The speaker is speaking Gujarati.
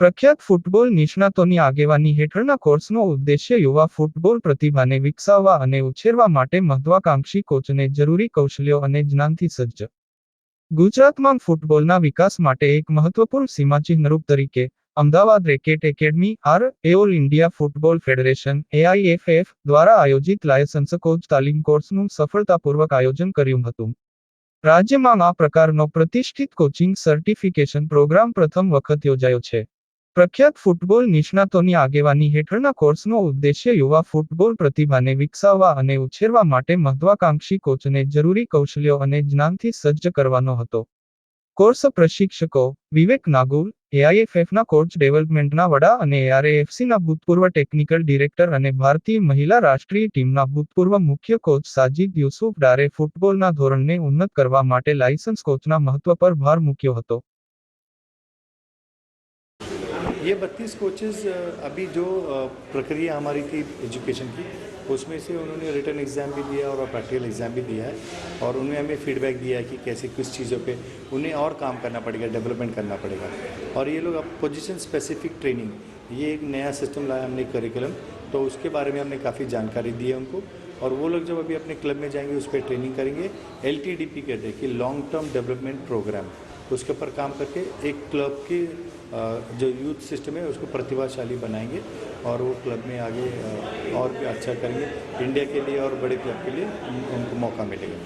પ્રખ્યાત ફૂટબોલ નિષ્ણાતોની આગેવાની હેઠળના કોર્સનો ઉદ્દેશ્ય યુવા ફૂટબોલ પ્રતિભાને વિકસાવવા અને ઉછેરવા માટે મહત્વાકાંક્ષી કોચને જરૂરી કૌશલ્યો અને જ્ઞાનથી સજ્જ. ગુજરાતમાં ફૂટબોલના વિકાસ માટે એક મહત્વપૂર્ણ સીમાચિહ્નરૂપ તરીકે Ahmedabad racquet academy R A all India football federation A I F F દ્વારા આયોજિત લાયસન્સ કોચ તાલીમ કોર્સનું સફળતાપૂર્વક આયોજન કર્યું હતું. રાજ્યમાં આ પ્રકારનો પ્રતિષ્ઠિત કોચિંગ સર્ટિફિકેશન પ્રોગ્રામ પ્રથમ વખત યોજાયો છે. પ્રખ્યાત ફૂટબોલ નિષ્ણાતોની આગેવાની હેઠળના કોર્સનો ઉદ્દેશ્ય યુવા ફૂટબોલ પ્રતિભાને વિકસાવવા અને ઉછેરવા માટે મહત્વાકાંક્ષી કોચને જરૂરી કૌશલ્યો અને જ્ઞાનથી સજ્જ કરવાનો હતો. કોર્સ પ્રશિક્ષકો વિવેક નાગુલ એઆઈએફએફના કોચ ડેવલપમેન્ટના વડા અને એઆરએએફસીના ભૂતપૂર્વ ટેકનિકલ ડિરેક્ટર અને ભારતીય મહિલા રાષ્ટ્રીય ટીમના ભૂતપૂર્વ મુખ્ય કોચ સાજિદ યુસુફ ડારે ફૂટબોલના ધોરણને ઉન્નત કરવા માટે લાયસન્સ કોચના મહત્વ પર ભાર મૂક્યો હતો. ये बत्तीस कोचेज़ अभी जो प्रक्रिया हमारी थी एजुकेशन की, उसमें से उन्होंने रिटर्न एग्ज़ाम भी दिया और प्रैक्टिकल एग्ज़ाम भी दिया है और उन्होंने हमें फीडबैक दिया है कि कैसे, किस चीज़ों पे उन्हें और काम करना पड़ेगा डेवलपमेंट करना पड़ेगा। और ये लोग अब पोजीशन स्पेसिफिक ट्रेनिंग ये एक नया सिस्टम लाया हमने करिकुलम तो उसके बारे में हमने काफ़ी जानकारी दी है उनको और वो लोग जब अभी अपने क्लब में जाएँगे, उस पर ट्रेनिंग करेंगे एलटीडीपी कहते हैं कि लॉन्ग टर्म डेवलपमेंट प्रोग्राम उसके ऊपर काम करके एक क्लब की जो यूथ सिस्टम है, उसको प्रतिभाशाली बनाएँगे और वो क्लब में आगे और भी अच्छा करेंगे। इंडिया के लिए और बड़े क्लब के लिए उनको मौका मिलेगा।